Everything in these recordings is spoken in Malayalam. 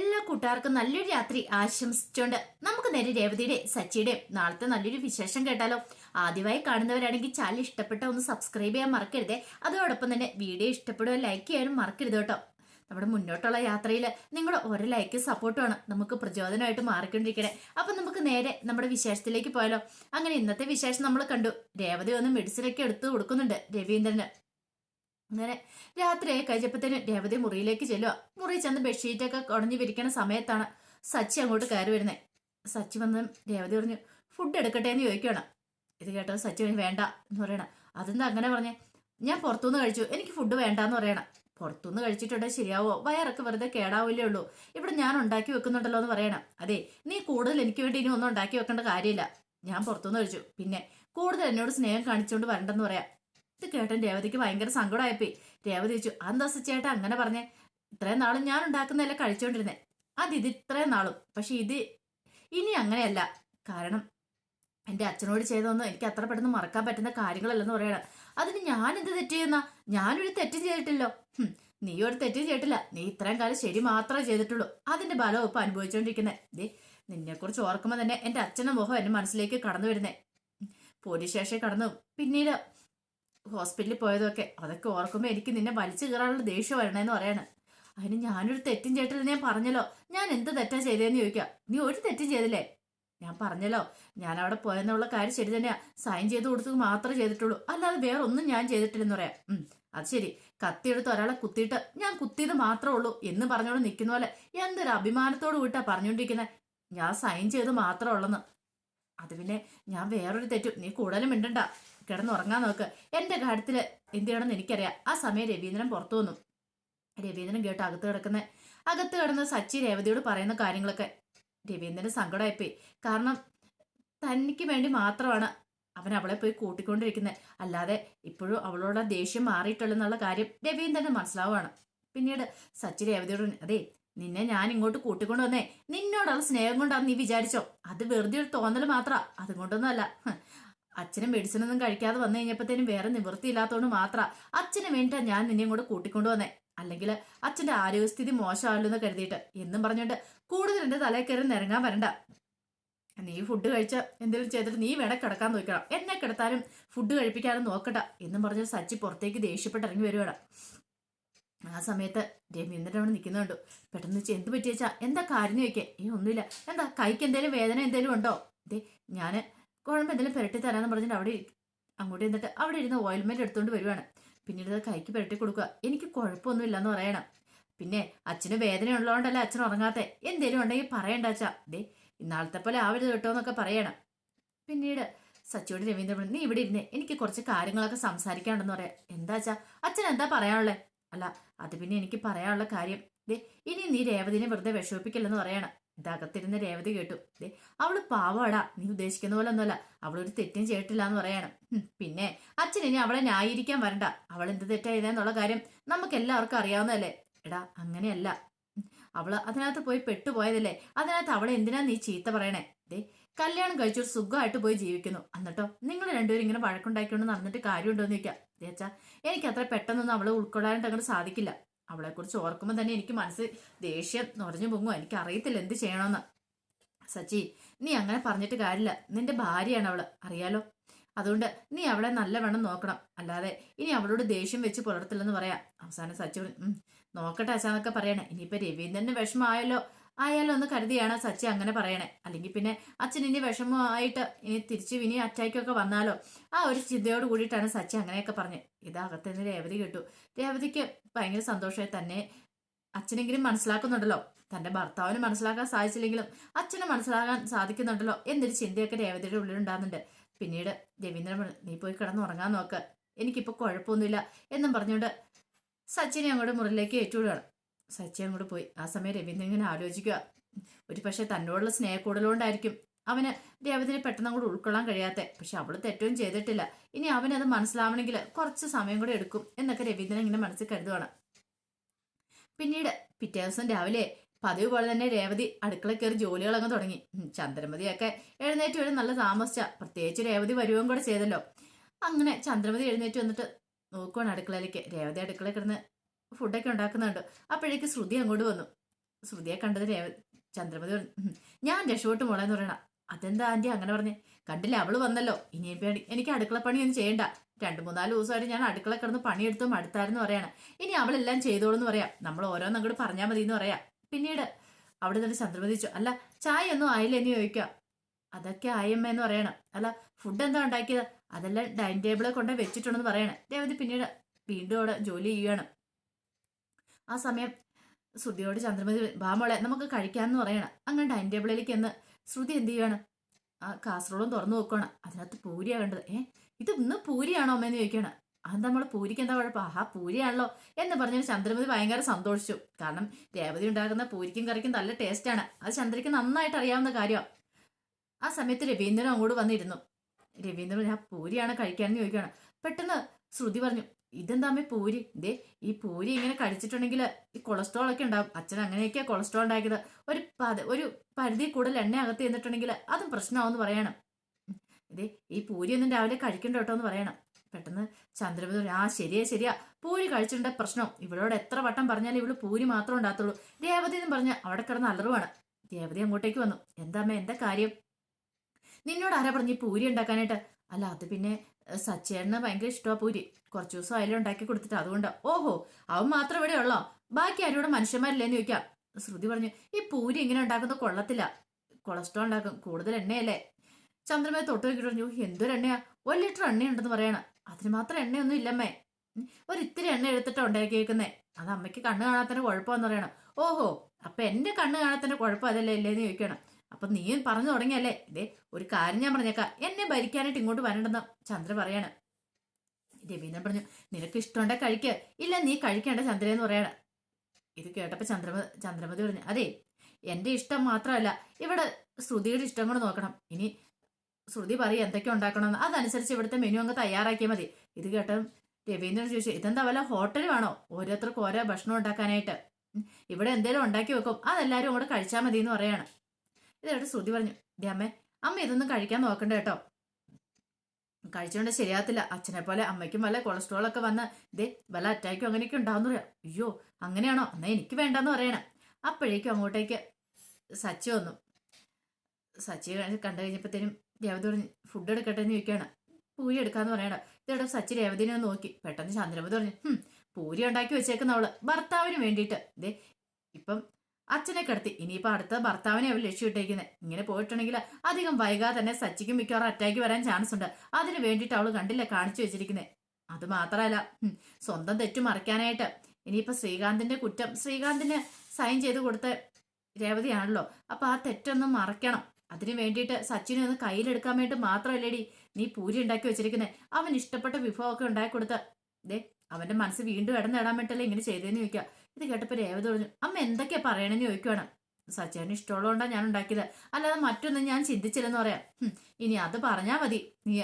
എല്ലാ കൂട്ടുകാർക്കും നല്ലൊരു രാത്രി ആശംസിച്ചുകൊണ്ട് നമുക്ക് നേരെ രേവതിയുടെ സച്ചിയുടെ നാളത്തെ നല്ലൊരു വിശേഷം കേട്ടാലോ. ആദ്യമായി കാണുന്നവരാണെങ്കിൽ ചാനൽ ഇഷ്ടപ്പെട്ട ഒന്ന് സബ്സ്ക്രൈബ് ചെയ്യാൻ മറക്കരുതേ. അതോടൊപ്പം തന്നെ വീഡിയോ ഇഷ്ടപ്പെടുക ലൈക്ക് ചെയ്യാനും മറക്കരുത് കേട്ടോ. നമ്മുടെ മുന്നോട്ടുള്ള യാത്രയിൽ നിങ്ങളുടെ ഓരോ ലൈക്ക് സപ്പോർട്ടുമാണ് നമുക്ക് പ്രചോദനമായിട്ട് മാറിക്കൊണ്ടിരിക്കണേ. അപ്പം നമുക്ക് നേരെ നമ്മുടെ വിശേഷത്തിലേക്ക് പോയാലോ. അങ്ങനെ ഇന്നത്തെ വിശേഷം നമ്മൾ കണ്ടു. രേവതി ഒന്ന് മെഡിസിനൊക്കെ എടുത്തു കൊടുക്കുന്നുണ്ട് രവീന്ദ്രന്. അങ്ങനെ രാത്രിയായി കഴിഞ്ഞപ്പോഴത്തേന് രേവതി മുറിയിലേക്ക് ചെല്ലുക. മുറി ചെന്ന് ബെഡ്ഷീറ്റൊക്കെ കുടഞ്ഞു വിരിക്കണ സമയത്താണ് സച്ചി അങ്ങോട്ട് കയറി വരുന്നത് സച്ചി വന്ന് രേവതി പറഞ്ഞു ഫുഡ് എടുക്കട്ടെ എന്ന് ചോദിക്കുകയാണ് ഇത് കേട്ടോ സച്ചി വേണ്ട എന്ന് പറയണം. അതെന്താ അങ്ങനെ പറഞ്ഞേ? ഞാൻ പുറത്തുനിന്ന് കഴിച്ചു. എനിക്ക് ഫുഡ് വേണ്ട എന്ന് പറയണം. പുറത്തുനിന്ന് കഴിച്ചിട്ടുണ്ടെങ്കിൽ ശരിയാവോ? വയറൊക്കെ വെറുതെ കേടാവില്ലേ ഉള്ളൂ. ഇവിടെ ഞാൻ ഉണ്ടാക്കി വെക്കുന്നുണ്ടല്ലോ എന്ന് പറയണം. അതെ നീ കൂടുതൽ എനിക്ക് വേണ്ടി ഇനി ഒന്നും ഉണ്ടാക്കി വെക്കേണ്ട കാര്യമില്ല. ഞാൻ പുറത്തുനിന്ന് കഴിച്ചു. പിന്നെ കൂടുതൽ എന്നോട് സ്നേഹം കാണിച്ചുകൊണ്ട് വരണ്ടെന്ന് പറയാം. ഇത് കേട്ടൻ രേവതിക്ക് ഭയങ്കര സങ്കടമായപ്പോയി. രേവതി ചോദിച്ചു അതെന്താ ചേട്ടാ അങ്ങനെ പറഞ്ഞേ? ഇത്രയും നാളും ഞാൻ ഉണ്ടാക്കുന്നതല്ല കഴിച്ചോണ്ടിരുന്നേ? അത് ഇത് ഇത്രയും നാളും. പക്ഷെ ഇത് ഇനി അങ്ങനെയല്ല. കാരണം എന്റെ അച്ഛനോട് ചെയ്തതൊന്നും എനിക്ക് അത്ര പെട്ടെന്ന് മറക്കാൻ പറ്റുന്ന കാര്യങ്ങളല്ലെന്ന് പറയണം. അതിന് ഞാൻ എന്ത് തെറ്റ് ചെയ്യുന്ന? ഞാനൊരു തെറ്റ് ചെയ്തിട്ടില്ലോ. നീ ഒരു തെറ്റ് ചെയ്തിട്ടില്ല. നീ ഇത്രയും കാലം ശരി മാത്രമേ ചെയ്തിട്ടുള്ളൂ. അതിന്റെ ബലം ഇപ്പൊ അനുഭവിച്ചുകൊണ്ടിരിക്കുന്നത് ദേ നിന്നെ കുറിച്ച് ഓർക്കുമ്പോൾ തന്നെ എന്റെ അച്ഛന്റെ മുഖം എന്റെ മനസ്സിലേക്ക് കടന്നു വരുന്നേ. പോലീസ് സ്റ്റേഷനിൽ കടന്നു. പിന്നീട് ഹോസ്പിറ്റലിൽ പോയതൊക്കെ അതൊക്കെ ഓർക്കുമ്പോൾ എനിക്ക് നിന്നെ വലിച്ചു കയറാനുള്ള ദേഷ്യം വരണേന്ന് പറയാണ്. അതിന് ഞാനൊരു തെറ്റും ചെയ്തിട്ടില്ല ഞാൻ പറഞ്ഞല്ലോ. ഞാൻ എന്ത് തെറ്റാ ചെയ്തതെന്ന് ചോദിക്കാം. നീ ഒരു തെറ്റും ചെയ്തില്ലേ? ഞാൻ പറഞ്ഞല്ലോ. ഞാൻ അവിടെ പോയെന്നുള്ള കാര്യം ശരി തന്നെയാ. സൈൻ ചെയ്ത് കൊടുത്തത് മാത്രമേ ചെയ്തിട്ടുള്ളൂ. അല്ലാതെ വേറെ ഒന്നും ഞാൻ ചെയ്തിട്ടില്ലെന്ന് പറയാം. അത് ശരി. കത്തിയെടുത്ത് ഒരാളെ കുത്തിയിട്ട് ഞാൻ കുത്തിയത് മാത്രമേ ഉള്ളൂ എന്ന് പറഞ്ഞോണ്ട് നിൽക്കുന്ന പോലെ എന്തൊരു അഭിമാനത്തോട് കൂട്ടാ പറഞ്ഞുകൊണ്ടിരിക്കുന്നത് ഞാൻ സൈൻ ചെയ്ത് മാത്രമേ ഉള്ളെന്ന്. അത് പിന്നെ ഞാൻ വേറൊരു തെറ്റും. നീ കൂടുതലും മിണ്ടണ്ട. കിടന്നുറങ്ങാൻ നോക്ക്. എന്റെ കാര്യത്തിൽ എന്ത് ചെയ്യണമെന്ന് എനിക്കറിയാം. ആ സമയം രവീന്ദ്രൻ പുറത്തു വന്നു. രവീന്ദ്രൻ കേട്ട് അകത്ത് കിടക്കുന്ന. അകത്ത് കിടന്ന് സച്ചി രേവതിയോട് പറയുന്ന കാര്യങ്ങളൊക്കെ. രവീന്ദ്രന് സങ്കടമായിപ്പോയി. കാരണം തനിക്ക് വേണ്ടി മാത്രമാണ് അവൻ അവളെ പോയി കൂട്ടിക്കൊണ്ടിരിക്കുന്നത് അല്ലാതെ ഇപ്പോഴും അവളോട് ദേഷ്യം മാറിയിട്ടുള്ളെന്നുള്ള കാര്യം രവീന്ദ്രന് മനസ്സിലാവുകയാണ് പിന്നീട് സച്ചി രേവതിയോട് അതെ നിന്നെ ഞാൻ ഇങ്ങോട്ട് കൂട്ടിക്കൊണ്ടു വന്നേ. നിന്നോടുള്ള സ്നേഹം കൊണ്ടാണ് നീ വിചാരിച്ചോ? അത് വെറുതെ ഒരു തോന്നൽ മാത്ര. അതുകൊണ്ടൊന്നും അല്ല. അച്ഛനും മെഡിസിനൊന്നും കഴിക്കാതെ വന്നു കഴിഞ്ഞപ്പോഴത്തേനും വേറെ നിവൃത്തിയില്ലാത്തതുകൊണ്ട് മാത്രം അച്ഛന് വേണ്ടിട്ട് ഞാൻ നിന്നെയും കൂടെ കൂട്ടിക്കൊണ്ടു വന്നേ. അല്ലെങ്കിൽ അച്ഛന്റെ ആരോഗ്യസ്ഥിതി മോശമല്ലോ എന്ന് കരുതിയിട്ട് എന്നും പറഞ്ഞിട്ട് കൂടുതൽ എന്റെ തലയിൽ കയറി നിരങ്ങാൻ വരണ്ട. നീ ഫുഡ് കഴിച്ച എന്തെങ്കിലും ചെയ്തിട്ട് നീ വേണേ കിടക്കാൻ നോക്കണം. എന്നെ കിടത്താനും ഫുഡ് കഴിപ്പിക്കാനും നോക്കട്ട എന്നും പറഞ്ഞ സച്ചി പുറത്തേക്ക് ദേഷ്യപ്പെട്ട് ഇറങ്ങി വരുവാണ്. ആ സമയത്ത് രവീന്ദ്രൻ അവിടെ നിൽക്കുന്നുണ്ട്. പെട്ടെന്ന് വെച്ച് എന്ത് പറ്റിയച്ചാ? എന്താ കാര്യം ചോദിക്കേ. ഈ ഒന്നുമില്ല. എന്താ കൈക്ക് എന്തെങ്കിലും വേദന എന്തെങ്കിലും ഉണ്ടോ? ദേ ഞാൻ കുഴമ്പ് എന്തെങ്കിലും പുരട്ടി തരാന്ന് പറഞ്ഞിട്ട് അവിടെ അങ്ങോട്ട് എന്നിട്ട് അവിടെ ഇരുന്ന് ഓയിൽമെന്റ് എടുത്തുകൊണ്ട് വരുവാണ്. പിന്നീട് അത് കൈക്ക് പുരട്ടി കൊടുക്കുക. എനിക്ക് കുഴപ്പമൊന്നുമില്ല എന്ന് പറയണം. പിന്നെ അച്ഛന് വേദന ഉള്ളതുകൊണ്ടല്ല അച്ഛൻ ഉറങ്ങാത്തെ? എന്തേലും ഉണ്ടെങ്കിൽ പറയണ്ട അച്ഛാ. ദേ ഇന്നാളത്തെ പോലെ ആവരുത് കേട്ടോ എന്നൊക്കെ പറയണം. പിന്നീട് സച്ചിയോട് രവീന്ദ്രൻ നീ ഇവിടെ ഇരുന്നേ. എനിക്ക് കുറച്ച് കാര്യങ്ങളൊക്കെ സംസാരിക്കാണ്ടെന്ന് പറയാം. എന്താ അച്ഛാ? അച്ഛൻ എന്താ പറയാനുള്ളത് അല്ല അത് പിന്നെ എനിക്ക് പറയാനുള്ള കാര്യം. ദേ ഇനി നീ രേവതിനെ വെറുതെ വിഷമിപ്പിക്കില്ലെന്ന് പറയണം. ഇതകത്തിരുന്ന് രേവതി കേട്ടു. അവൾ പാവാടാ. നീ ഉദ്ദേശിക്കുന്ന പോലെ ഒന്നുമല്ല അവളൊരു തെറ്റും ചെയ്തിട്ടില്ല എന്ന് പറയണം പിന്നെ അച്ഛൻ ഇനി അവളെ ന്യായീകരിക്കാൻ വരണ്ട. അവൾ എന്ത് തെറ്റായതെന്നുള്ള കാര്യം നമുക്ക് എല്ലാവർക്കും അറിയാവുന്നതല്ലേ? എടാ അങ്ങനെയല്ല. അവൾ അതിനകത്ത് പോയി പെട്ടുപോയതല്ലേ? അതിനകത്ത് അവളെ എന്തിനാ നീ ചീത്ത പറയണേ? ദേ കല്യാണം കഴിച്ചൊരു സുഖമായിട്ട് പോയി ജീവിക്കുന്നു. എന്നിട്ടോ നിങ്ങൾ രണ്ടുപേരും ഇങ്ങനെ വഴക്കുണ്ടാക്കിക്കൊണ്ട് നടന്നിട്ട് കാര്യമുണ്ടോ എന്ന് ചോദിക്കാം എനിക്ക് അത്ര പെട്ടെന്നൊന്നും അവളെ ഉൾക്കൊള്ളാനായിട്ട് അങ്ങോട്ട് സാധിക്കില്ല. അവളെ കുറിച്ച് ഓർക്കുമ്പോൾ തന്നെ എനിക്ക് മനസ്സ് ദേഷ്യം നിറഞ്ഞു പൊങ്ങും എനിക്ക് അറിയത്തില്ല എന്ത് ചെയ്യണമെന്ന് സച്ചി നീ അങ്ങനെ പറഞ്ഞിട്ട് കാര്യമില്ല. നിന്റെ ഭാര്യയാണ് അവൾ. അറിയാലോ? അതുകൊണ്ട് നീ അവളെ നല്ലവണ്ണം നോക്കണം. അല്ലാതെ ഇനി അവളോട് ദേഷ്യം വെച്ച് പുലർത്തില്ലെന്ന് പറയാം. അവസാനം സച്ചി നോക്കട്ടെ അച്ഛാന്നൊക്കെ പറയണേ. ഇനിയിപ്പോ രവീന്ദ്രന് വിഷമമായല്ലോ. ആയാലോ ഒന്ന് കരുതിയാണ് സച്ചി അങ്ങനെ പറയണേ. അല്ലെങ്കിൽ പിന്നെ അച്ഛൻ ഇനി വിഷമമായിട്ട് ഇനി തിരിച്ചു ഇനി അറ്റാക്കൊക്കെ വന്നാലോ? ആ ഒരു ചിന്തയോട് കൂടിയിട്ടാണ് സച്ചി അങ്ങനെയൊക്കെ പറഞ്ഞത് ഇതകത്ത് നിന്ന് രേവതി കിട്ടു. രേവതിക്ക് ഭയങ്കര സന്തോഷമായി തന്നെ അച്ഛനെങ്കിലും മനസ്സിലാക്കുന്നുണ്ടല്ലോ. തന്റെ ഭർത്താവിന് മനസ്സിലാക്കാൻ സാധിച്ചില്ലെങ്കിലും അച്ഛന് മനസ്സിലാക്കാൻ സാധിക്കുന്നുണ്ടല്ലോ എന്നൊരു ചിന്തയൊക്കെ രേവതിയുടെ ഉള്ളിലുണ്ടാകുന്നുണ്ട്. പിന്നീട് രവീന്ദ്രൻ നീ പോയി കിടന്നുറങ്ങാൻ നോക്ക്. എനിക്കിപ്പോൾ കുഴപ്പമൊന്നുമില്ല എന്നും പറഞ്ഞുകൊണ്ട് സച്ചിനെ അങ്ങോട്ട് മുറിയിലേക്ക് ഏറ്റുവിടുകയാണ്. സച്ചി അങ്ങോട്ട് പോയി. ആ സമയം രവീന്ദ്രൻ ഇങ്ങനെ ആലോചിക്കുക. ഒരു പക്ഷെ തന്നോടുള്ള സ്നേഹക്കൂടലുകൊണ്ടായിരിക്കും അവന് രേവതിനെ പെട്ടെന്ന് അങ്ങോട്ട് ഉൾക്കൊള്ളാൻ കഴിയാത്ത. പക്ഷെ അവൾ തെറ്റൊന്നും ചെയ്തിട്ടില്ല. ഇനി അവനത് മനസ്സിലാവണമെങ്കിൽ കുറച്ച് സമയം കൂടെ എടുക്കും എന്നൊക്കെ രവീന്ദ്രൻ ഇങ്ങനെ മനസ്സിൽ കരുതുവാണ്. പിന്നീട് പിറ്റേ ദിവസം രാവിലെ പതിവ് പോലെ തന്നെ രേവതി അടുക്കള കയറി ജോലികളങ്ങ് തുടങ്ങി. ചന്ദ്രമതിയൊക്കെ എഴുന്നേറ്റ് വരും നല്ല താമസിച്ച. പ്രത്യേകിച്ച് രേവതി വരുകയും കൂടെ ചെയ്തല്ലോ. അങ്ങനെ ചന്ദ്രമതി എഴുന്നേറ്റ് വന്നിട്ട് നോക്കുവാണ് അടുക്കളയിലേക്ക്. രേവതി അടുക്കള കിടന്ന് ഫുഡൊക്കെ ഉണ്ടാക്കുന്നുണ്ട്. അപ്പോഴേക്ക് ശ്രുതി അങ്ങോട്ട് വന്നു. ശ്രുതിയെ കണ്ടത് രേവ ചന്ദ്രമതി പറഞ്ഞു ഞാൻ ഞാൻ മോളെ മോളെന്ന് പറയണ. അതെന്താ ആന്റി? അങ്ങനെ പറഞ്ഞേ കണ്ടില്ല അവൾ വന്നല്ലോ. ഇനിയിപ്പോ എനിക്ക് അടുക്കള പണിയൊന്നും ചെയ്യണ്ട. രണ്ടു മൂന്നാൽ ദിവസമായിട്ട് ഞാൻ അടുക്കള കിടന്ന് പണിയെടുത്തു മടുത്തായിരുന്നു പറയാണ്. ഇനി അവളെല്ലാം ചെയ്തോളൂന്ന് പറയാം. നമ്മൾ ഓരോന്നും അങ്ങോട്ട് പറഞ്ഞാൽ മതി എന്ന് പറയാം. പിന്നീട് അവിടെ നിന്ന് ചന്ദ്രമതിച്ചു അല്ല ചായ ഒന്നും ആയില്ല എന്ന് ചോദിക്കാം. അതൊക്കെ ആയമ്മ എന്ന് പറയണം. അല്ല ഫുഡ് എന്താ ഉണ്ടാക്കിയത്? അതെല്ലാം ഡൈനിങ് ടേബിളിൽ കൊണ്ട് വെച്ചിട്ടുണ്ടെന്ന് പറയണം. രേവതി പിന്നീട് വീണ്ടും അവിടെ ജോലി ചെയ്യുകയാണ് ആ സമയം ശ്രുതിയോട് ചന്ദ്രമതി ബാമോളെ നമുക്ക് കഴിക്കാമെന്ന് പറയണം. അങ്ങനെ ഡൈനിങ് ടേബിളിലേക്ക് എന്ന് ശ്രുതി എന്ത് ചെയ്യാണ് ആ കാസറോളും തുറന്നു നോക്കണം അതിനകത്ത് പൂരിയാ കണ്ടത് ഏ ഇത് ഇന്ന് പൂരിയാണോ അമ്മയെന്ന് ചോദിക്കുകയാണ്. അത് നമ്മൾ പൂരിക്ക് എന്താ കുഴപ്പം? ആ പൂരിയാണല്ലോ എന്ന് പറഞ്ഞ ചന്ദ്രമതി ഭയങ്കര സന്തോഷിച്ചു. കാരണം രേവതി ഉണ്ടാക്കുന്ന പൂരിക്കും കറിക്കും നല്ല ടേസ്റ്റാണ് അത് ചന്ദ്രയ്ക്ക് നന്നായിട്ട് അറിയാവുന്ന കാര്യമാണ് ആ സമയത്ത് രവീന്ദ്രൻ അങ്ങോട്ട് വന്നിരുന്നു. രവീന്ദ്രൻ ആ പൂരിയാണ് കഴിക്കാൻ ചോദിക്കുകയാണ്. പെട്ടെന്ന് ശ്രുതി പറഞ്ഞു ഇതെന്താ അമ്മേ പൂരി. ദേ ഈ പൂരി ഇങ്ങനെ കഴിച്ചിട്ടുണ്ടെങ്കിൽ ഈ കൊളസ്ട്രോൾ ഒക്കെ ഉണ്ടാവും. അച്ഛൻ അങ്ങനെയൊക്കെയാ കൊളസ്ട്രോൾ ഉണ്ടാക്കിയത്. ഒരു പത ഒരു പരിധി കൂടുതൽ എണ്ണ അകത്ത് ചെന്നിട്ടുണ്ടെങ്കിൽ അതും പ്രശ്നമാവെന്ന് പറയണം. ഇതേ ഈ പൂരി ഒന്നും രാവിലെ കഴിക്കണ്ട കേട്ടോ എന്ന് പറയണം. പെട്ടെന്ന് ചന്ദ്രമതി ആ ശരിയാ ശരിയാ. പൂരി കഴിച്ചിട്ടുണ്ട് പ്രശ്നം. ഇവളോട് എത്ര വട്ടം പറഞ്ഞാലും ഇവൾ പൂരി മാത്രമേ ഉണ്ടാകത്തുള്ളൂ. രേവതി എന്ന് പറഞ്ഞ അവിടെ കിടന്ന് അലറുവാണ്. രേവതി അങ്ങോട്ടേക്ക് വന്നു എന്താമ്മേ എന്താ കാര്യം? നിന്നോട് ആരാ പറഞ്ഞു പൂരി ഉണ്ടാക്കാനായിട്ട്? അല്ല അത് പിന്നെ സച്ചേട്ടന് ഭയങ്കര ഇഷ്ടമാ പൂരി. കുറച്ചു ദിവസം അതിലും ഉണ്ടാക്കി കൊടുത്തിട്ട് അതുകൊണ്ട്. ഓഹോ അവൻ മാത്രം ഇവിടെ ഉള്ളോ? ബാക്കി ആരും ഇവിടെ മനുഷ്യന്മാരില്ലേന്ന് ചോദിക്കാം. ശ്രുതി പറഞ്ഞു ഈ പൂരി ഇങ്ങനെ ഉണ്ടാക്കുന്നത് കൊള്ളത്തില്ല. കൊളസ്ട്രോൾ ഉണ്ടാക്കും. കൂടുതൽ എണ്ണയല്ലേ? ചന്ദ്രമേ തൊട്ട് നോക്കിട്ട് പറഞ്ഞു എന്തൊരു എണ്ണയാ? ഒരു ലിറ്റർ എണ്ണയുണ്ടെന്ന് പറയണ. അതിന് മാത്രം എണ്ണയൊന്നും ഇല്ലമ്മേ. ഒരു ഇത്തിരി എണ്ണ എടുത്തിട്ടാ ഉണ്ടാക്കിയേക്കുന്നേ അത് അമ്മയ്ക്ക് കണ്ണ് കാണാത്തന്നെ കുഴപ്പമെന്ന് പറയണം. ഓഹോ അപ്പൊ എന്റെ കണ്ണ് കാണാത്തതിന്റെ കുഴപ്പം അതല്ലേ ഇല്ലേന്ന് ചോദിക്കണം. അപ്പൊ നീ പറഞ്ഞു തുടങ്ങിയല്ലേ? ഇതേ ഒരു കാര്യം ഞാൻ പറഞ്ഞേക്കാം. എന്നെ ഭരിക്കാനായിട്ട് ഇങ്ങോട്ട് വരണ്ടെന്ന് ചന്ദ്ര പറയാണ്. രവീന്ദ്രൻ പറഞ്ഞു നിനക്ക് ഇഷ്ടമുണ്ടെ കഴിക്ക. ഇല്ല നീ കഴിക്കേണ്ട ചന്ദ്ര എന്ന് പറയാണ്. ഇത് കേട്ടപ്പോ ചന്ദ്രമ ചന്ദ്രമതി പറഞ്ഞു അതെ എന്റെ ഇഷ്ടം മാത്രമല്ല. ഇവിടെ ശ്രുതിയുടെ ഇഷ്ടം കൂടെ നോക്കണം. ഇനി ശ്രുതി പറയും എന്തൊക്കെ ഉണ്ടാക്കണമെന്ന്. അതനുസരിച്ച് ഇവിടുത്തെ മെനു അങ്ങ് തയ്യാറാക്കിയാൽ മതി. ഇത് കേട്ട രവീന്ദ്രൻ ചോദിച്ചു ഇതെന്താ വല്ല ഹോട്ടൽ വേണോ? ഓരോരുത്തർക്കും ഓരോ ഭക്ഷണം ഉണ്ടാക്കാനായിട്ട്. ഇവിടെ എന്തേലും ഉണ്ടാക്കി വെക്കും. അതെല്ലാരും അങ്ങോട്ട് കഴിച്ചാൽ മതി എന്ന് പറയാണ്. ഇത് കേട്ട് ശ്രുതി പറഞ്ഞു ദേ അമ്മേ അമ്മ ഇതൊന്നും കഴിക്കാൻ നോക്കണ്ട കേട്ടോ. കഴിച്ചുകൊണ്ട് ശരിയാകത്തില്ല. അച്ഛനെ പോലെ അമ്മയ്ക്കും വല്ല കൊളസ്ട്രോൾ ഒക്കെ വന്ന് ഇതേ വല്ല അറ്റാക്കും അങ്ങനെയൊക്കെ ഉണ്ടാവുന്ന പറയാം. അയ്യോ അങ്ങനെയാണോ? എന്നാ എനിക്ക് വേണ്ടെന്ന് പറയണം. അപ്പോഴേക്കും അങ്ങോട്ടേക്ക് സച്ചി വന്നു. സച്ചി കണ്ടു കഴിഞ്ഞപ്പോഴത്തേനും രേവതി പറഞ്ഞു ഫുഡ് എടുക്കട്ടെ എന്ന് ചോദിക്കുകയാണ്. പൂരി എടുക്കാന്ന് പറയണം ഇതോടെ സച്ചി രേവതിനെ നോക്കി. പെട്ടെന്ന് ചന്ദ്രമതി പറഞ്ഞു "ഹും, പൂരി ഉണ്ടാക്കി വെച്ചേക്കുന്ന അവൾ ഭർത്താവിന് വേണ്ടിയിട്ട്. ദേ ഇപ്പം അച്ഛനെ കിടത്തി. ഇനിയിപ്പോ അടുത്ത ഭർത്താവിനെ അവൾ ലക്ഷ്യമിട്ടേക്കുന്നത്. ഇങ്ങനെ പോയിട്ടുണ്ടെങ്കിൽ അധികം വൈകാതെ തന്നെ സച്ചിക്കും മിക്കവാറും അറ്റാക്ക് വരാൻ ചാൻസ് ഉണ്ട്. അതിനു വേണ്ടിയിട്ട് അവൾ കണ്ടില്ല കാണിച്ചു വെച്ചിരിക്കുന്നത് അത് മാത്രമല്ല സ്വന്തം തെറ്റു മറിക്കാനായിട്ട്. ഇനിയിപ്പോ ശ്രീകാന്തിന്റെ കുറ്റം. ശ്രീകാന്തിന് സൈൻ ചെയ്ത് കൊടുത്ത രേവതിയാണല്ലോ. അപ്പൊ ആ തെറ്റൊന്നും മറക്കണം. അതിനു വേണ്ടിയിട്ട് സച്ചിനെ ഒന്ന് കയ്യിലെടുക്കാൻ വേണ്ടി മാത്രമല്ലേടി നീ പൂരി ഉണ്ടാക്കി വെച്ചിരിക്കുന്നത് അവൻ ഇഷ്ടപ്പെട്ട വിഭവമൊക്കെ ഉണ്ടാക്കി കൊടുത്ത. ദേ അവന്റെ മനസ്സ് വീണ്ടും ഇടം നേടാൻ വേണ്ടിട്ടല്ലേ ഇങ്ങനെ ചെയ്തതെന്ന് ചോദിക്കുക. ഇത് കേട്ടപ്പോ രേവതി പറഞ്ഞു അമ്മ എന്തൊക്കെയാ പറയണെന്ന് ചോദിക്കുവാണ്. സച്ചേന് ഇഷ്ടമുള്ളതുകൊണ്ടാണ് ഞാൻ ഉണ്ടാക്കിയത്. അല്ലാതെ മറ്റൊന്നും ഞാൻ ചിന്തിച്ചില്ലെന്ന് പറയാം. ഇനി അത് പറഞ്ഞാ മതി. നീ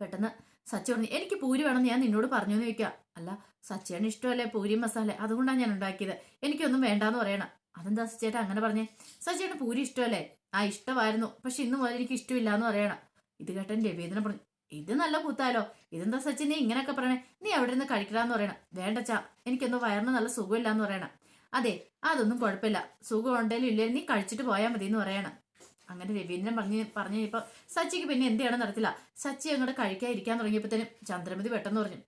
പെട്ടെന്ന് സച്ചി പറഞ്ഞു എനിക്ക് പൂരി വേണമെന്ന് ഞാൻ നിന്നോട് പറഞ്ഞു എന്ന് ചോദിക്കുക അല്ല സച്ചേന് ഇഷ്ടമല്ലേ പൂരി മസാല? അതുകൊണ്ടാണ് ഞാൻ ഉണ്ടാക്കിയത്. എനിക്കൊന്നും വേണ്ടാന്ന് പറയണം. അതെന്താ സച്ചേട്ടാ അങ്ങനെ പറഞ്ഞേ? സച്ചേട്ടന് പൂരി ഇഷ്ടമല്ലേ? ആ ഇഷ്ടമായിരുന്നു. പക്ഷെ ഇന്ന് മുതൽ എനിക്ക് ഇഷ്ടമില്ല എന്ന് പറയണം. ഇത് കേട്ടൻ രവീന്ദ്രൻ പറഞ്ഞു ഇത് നല്ല കൂത്താലോ ഇതെന്താ സച്ചിൻ നീ ഇങ്ങനെയൊക്കെ പറയണേ? നീ അവിടെ നിന്ന് കഴിക്കണമെന്ന് പറയണം. വേണ്ടച്ചാ എനിക്കൊന്നും വയറിന് നല്ല സുഖമില്ല എന്ന് പറയണം. അതെ അതൊന്നും കുഴപ്പമില്ല. സുഖം ഉണ്ടെങ്കിലും ഇല്ലേ നീ കഴിച്ചിട്ട് പോയാൽ മതി എന്ന് പറയണം. അങ്ങനെ രവീന്ദ്രൻ പറഞ്ഞ് പറഞ്ഞു ഇപ്പൊ സച്ചിക്ക് പിന്നെ എന്ത് ചെയ്യണം നടത്തില്ല. സച്ചി അങ്ങോട്ട് കഴിക്കാതിരിക്കാൻ തുടങ്ങിയപ്പോഴത്തേനും ചന്ദ്രമതി പെട്ടെന്ന് പറഞ്ഞു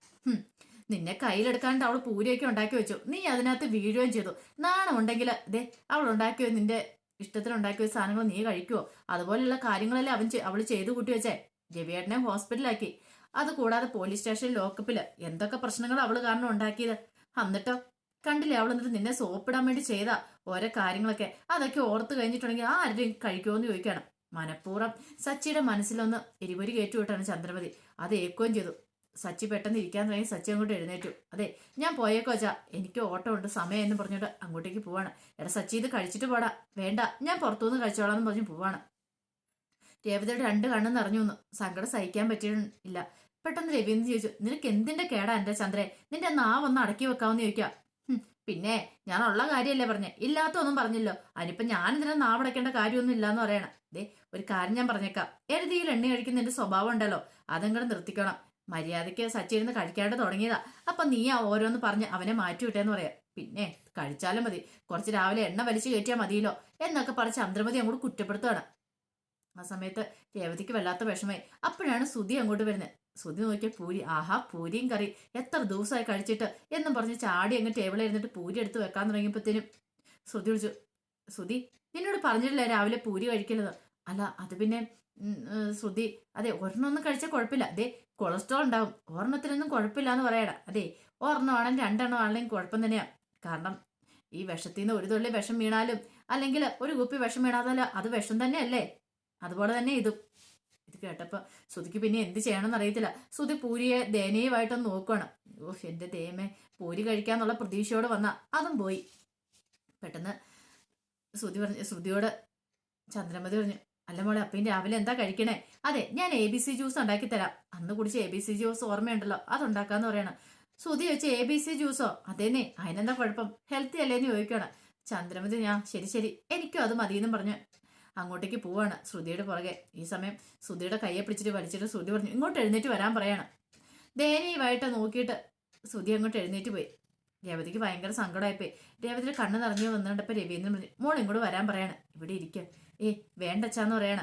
നിന്നെ കയ്യിലെടുക്കാണ്ട് അവൾ പൂരിയൊക്കെ ഉണ്ടാക്കി വെച്ചു. നീ അതിനകത്ത് വീഴുകയും ചെയ്തു. നാണം ഉണ്ടെങ്കിൽ ദേ അവൾ ഉണ്ടാക്കിയോ നിന്റെ ഇഷ്ടത്തിന് ഉണ്ടാക്കിയ സാധനങ്ങൾ നീ കഴിക്കുവോ? അതുപോലെയുള്ള കാര്യങ്ങളെല്ലാം അവൻ അവൾ ചെയ്തു കൂട്ടി വെച്ചേ. രവിയേട്ടനെ ഹോസ്പിറ്റലാക്കി അത് കൂടാതെ പോലീസ് സ്റ്റേഷൻ ലോക്കപ്പിൽ എന്തൊക്കെ പ്രശ്നങ്ങൾ അവൾ കാരണം ഉണ്ടാക്കിയത്? എന്നിട്ടോ കണ്ടില്ലേ അവൾ എന്നിട്ട് നിന്നെ സോപ്പിടാൻ വേണ്ടി ചെയ്ത ഓരോ കാര്യങ്ങളൊക്കെ? അതൊക്കെ ഓർത്ത് കഴിഞ്ഞിട്ടുണ്ടെങ്കിൽ ആ ആരുടെയും കഴിക്കുമോ ചോദിക്കണം. മനഃപൂർവം സച്ചിയുടെ മനസ്സിലൊന്ന് എരിപൊരി കയറ്റുവിട്ടാണ് ചന്ദ്രമതി. അത് ഏക്കുകയും ചെയ്തു. സച്ചി പെട്ടെന്ന് ഇരിക്കാൻ തുടങ്ങി സച്ചി അങ്ങോട്ട് എഴുന്നേറ്റു. അതെ ഞാൻ പോയേക്കോ അച്ഛാ. എനിക്ക് ഓട്ടോ ഉണ്ട് സമയം എന്ന് പറഞ്ഞിട്ട് അങ്ങോട്ടേക്ക് പോവാണ്. എടാ സച്ചി ഇത് കഴിച്ചിട്ട് പോടാ. വേണ്ട ഞാൻ പുറത്തുനിന്ന് കഴിച്ചോളാം എന്ന് പറഞ്ഞ് പോവാണ്. രേവതിയുടെ രണ്ട് കണ്ണും നിറഞ്ഞു വന്നു. സങ്കടം സഹിക്കാൻ പറ്റിയില്ല പെട്ടെന്ന് രവീന്ദ്രൻ ചോദിച്ചു നിനക്ക് എന്തിന്റെ കേടാ എന്റെ ചന്ദ്രേ നിന്റെ നാവൊന്ന് അടക്കി വെക്കാമെന്ന് ചോദിക്കാം പിന്നെ ഞാൻ ഉള്ള കാര്യമല്ലേ പറഞ്ഞേ. ഇല്ലാത്തൊന്നും പറഞ്ഞില്ലോ. അതിനിപ്പോ ഞാൻ ഇതിനെ നാവടക്കേണ്ട കാര്യമൊന്നും ഇല്ലാന്ന് പറയണം? ദേ ഒരു കാര്യം ഞാൻ പറഞ്ഞേക്കാം. എരുതിയിൽ എണ്ണ കഴിക്കുന്ന എന്റെ സ്വഭാവം ഉണ്ടല്ലോ അതങ്ങോട്ട് നിർത്തിക്കണം. മര്യാദയ്ക്ക് സച്ചിരുന്ന് കഴിക്കാണ്ട് തുടങ്ങിയതാ. അപ്പൊ നീ ആ ഓരോന്ന് പറഞ്ഞ് അവനെ മാറ്റി വിട്ടേന്ന് പറയാം. പിന്നെ കഴിച്ചാലും മതി. കുറച്ച് രാവിലെ എണ്ണ വലിച്ചു കയറ്റിയാൽ മതിയല്ലോ. എന്നൊക്കെ പറഞ്ഞ് ചന്ദ്രമതി അങ്ങോട്ട് കുറ്റപ്പെടുത്തുകയാണ് ആ സമയത്ത് രേവതിക്ക് വല്ലാത്ത വിഷമായി അപ്പോഴാണ് സുധി അങ്ങോട്ട് വരുന്നത്. സുധി നോക്കിയ പൂരി ആഹാ പൂരിയും കറി. എത്ര ദിവസമായി കഴിച്ചിട്ട് എന്നും പറഞ്ഞ് ചാടി അങ്ങ് ടേബിളിൽ ഇരുന്നിട്ട് പൂരി എടുത്ത് വെക്കാൻ തുടങ്ങിയപ്പോഴത്തേനും ശ്രുതി വിളിച്ചു ശ്രുതി നിന്നോട് പറഞ്ഞിട്ടില്ല രാവിലെ പൂരി കഴിക്കരുത് അല്ല അത് പിന്നെ ശ്രുതി അതെ ഒരെണ്ണമൊന്നും കഴിച്ചാൽ കുഴപ്പമില്ല. അതെ കൊളസ്ട്രോൾ ഉണ്ടാവും. ഒരെണ്ണത്തിനൊന്നും കുഴപ്പമില്ല എന്ന് പറയടാ. അതെ ഒരെണ്ണമാണെങ്കിൽ രണ്ടെണ്ണം ആണെങ്കിലും കുഴപ്പം തന്നെയാണ് കാരണം ഈ വിഷത്തിൽ നിന്ന് ഒരു തുള്ളി വിഷം വീണാലും അല്ലെങ്കിൽ ഒരു കുപ്പി വിഷം വീണാതാലും അത് വിഷം തന്നെയല്ലേ? അതുപോലെ തന്നെ ഇതും. ഇത് കേട്ടപ്പോൾ സുതിക്ക് പിന്നെ എന്ത് ചെയ്യണമെന്ന് അറിയത്തില്ല. സുതി പൂരിയെ ദയനീയമായിട്ടൊന്ന് നോക്കുകയാണ് ഓ എന്റെ ദയമേ പൂരി കഴിക്കാന്നുള്ള പ്രതീക്ഷയോടെ വന്ന അതും പോയി. പെട്ടെന്ന് ശ്രുതി പറഞ്ഞു ശ്രുതിയോട് ചന്ദ്രമതി പറഞ്ഞു അല്ല മോളെ അപ്പം രാവിലെ എന്താ കഴിക്കണേ? അതെ ഞാൻ എ ബി സി ജ്യൂസ് ഉണ്ടാക്കി തരാം. അന്ന് കുടിച്ച് എ ബി സി ജ്യൂസ് ഓർമ്മയുണ്ടല്ലോ അതുണ്ടാക്കാന്ന് പറയണം. ശ്രുതി വെച്ച് എ ബി സി ജ്യൂസോ അതേന്നേ അതിനെന്താ കുഴപ്പം? ഹെൽത്തി അല്ലേന്ന് ചോദിക്കണം ചന്ദ്രമതി ഞാൻ ശരി ശരി എനിക്കും അത് മതിയെന്നും പറഞ്ഞു. അങ്ങോട്ടേക്ക് പോവാണ്. ശ്രുതിയുടെ പുറകെ. ഈ സമയം ശ്രുതിയുടെ കയ്യെ പിടിച്ചിട്ട് വലിച്ചിട്ട് ശ്രുതി പറഞ്ഞു ഇങ്ങോട്ട് എഴുന്നേറ്റ് വരാൻ പറയാണ്. ദയനീയമായിട്ട് നോക്കിയിട്ട് ശ്രുതി അങ്ങോട്ട് എഴുന്നേറ്റ് പോയി. രേവതിക്ക് ഭയങ്കര സങ്കടമായിപ്പോയി. രേവതിയുടെ കണ്ണ് നിറഞ്ഞു വന്നുകൊണ്ടപ്പോൾ രവീന്ദ്രൻ പറഞ്ഞു മോൾ ഇങ്ങോട്ട് വരാൻ പറയാണ്. ഇവിടെ ഇരിക്കുക ഏ വേണ്ടച്ചാന്ന് പറയണ.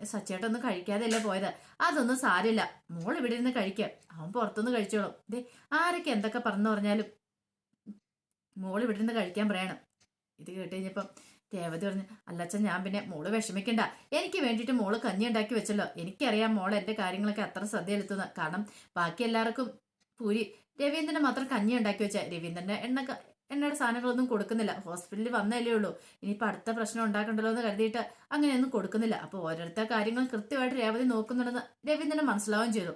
സച്ചേട്ടൊന്നും കഴിക്കാതെയല്ലേ പോയത്. അതൊന്നും സാരില്ല മോൾ ഇവിടെ ഇരുന്ന് കഴിക്കാം. അവൻ പുറത്തുനിന്ന് കഴിച്ചോളും. ദേ ആരൊക്കെ എന്തൊക്കെ പറഞ്ഞു പറഞ്ഞാലും മോൾ ഇവിടെ നിന്ന് കഴിക്കാൻ പറയണം. ഇത് കേട്ട് കഴിഞ്ഞപ്പം രേവതി പറഞ്ഞു അല്ലച്ച ഞാൻ പിന്നെ മോൾ വിഷമിക്കണ്ട. എനിക്ക് വേണ്ടിയിട്ട് മോൾ കഞ്ഞി ഉണ്ടാക്കി വെച്ചല്ലോ. എനിക്കറിയാം മോൾ എന്റെ കാര്യങ്ങളൊക്കെ അത്ര ശ്രദ്ധ ചെലുത്തുന്നത് കാരണം ബാക്കി എല്ലാവർക്കും പൂരി രവീന്ദ്രൻ മാത്രം കഞ്ഞി ഉണ്ടാക്കി വെച്ചാൽ രവീന്ദ്രന്റെ എണ്ണ എണ്ണയുടെ സാധനങ്ങളൊന്നും കൊടുക്കുന്നില്ല. ഹോസ്പിറ്റലിൽ വന്നല്ലേ ഉള്ളൂ. ഇനിയിപ്പോൾ അടുത്ത പ്രശ്നം ഉണ്ടാക്കണ്ടല്ലോ എന്ന് കരുതിയിട്ട് അങ്ങനെയൊന്നും കൊടുക്കുന്നില്ല. അപ്പോൾ ഓരോരുത്തർ കാര്യങ്ങൾ കൃത്യമായിട്ട് രേവതി നോക്കുന്നുണ്ടെന്ന് രവീന്ദ്രൻ മനസ്സിലാവുകയും ചെയ്തു.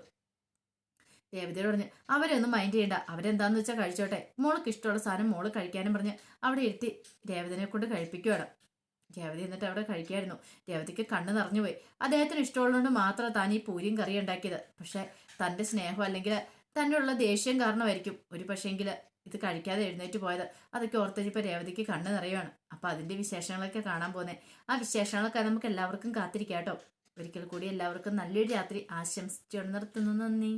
രേവതിയോട് പറഞ്ഞ് അവരെ ഒന്നും മൈൻഡ് ചെയ്യണ്ട. അവരെന്താന്ന് വെച്ചാൽ കഴിച്ചോട്ടെ. മോൾക്ക് ഇഷ്ടമുള്ള സാധനം മോൾ കഴിക്കാനും പറഞ്ഞ് അവിടെ ഇരുത്തി രേവതിനെ കൊണ്ട് കഴിപ്പിക്കുകയാണ് രേവതി എന്നിട്ട് അവിടെ കഴിക്കായിരുന്നു. രേവതിക്ക് കണ്ണ് നിറഞ്ഞുപോയി. അദ്ദേഹത്തിന് ഇഷ്ടമുള്ളതുകൊണ്ട് മാത്രം താൻ ഈ പൂരിയും കറിയും ഉണ്ടാക്കിയത്. പക്ഷെ തന്റെ സ്നേഹം അല്ലെങ്കിൽ തന്നെയുള്ള ദേഷ്യം കാരണമായിരിക്കും. ഒരു പക്ഷേങ്കിൽ ഇത് കഴിക്കാതെ എഴുന്നേറ്റ് പോയത്. അതൊക്കെ ഓർത്തിപ്പോൾ രേവതിക്ക് കണ്ണ് നിറയുവാണ്. അപ്പോൾ അതിന്റെ വിശേഷങ്ങളൊക്കെ കാണാൻ പോകുന്നത് ആ വിശേഷങ്ങളൊക്കെ നമുക്ക് എല്ലാവർക്കും കാത്തിരിക്കാം കേട്ടോ. ഒരിക്കൽ കൂടി എല്ലാവർക്കും നല്ലൊരു രാത്രി ആശംസിച്ചു നിർത്തുന്നു നന്ദി.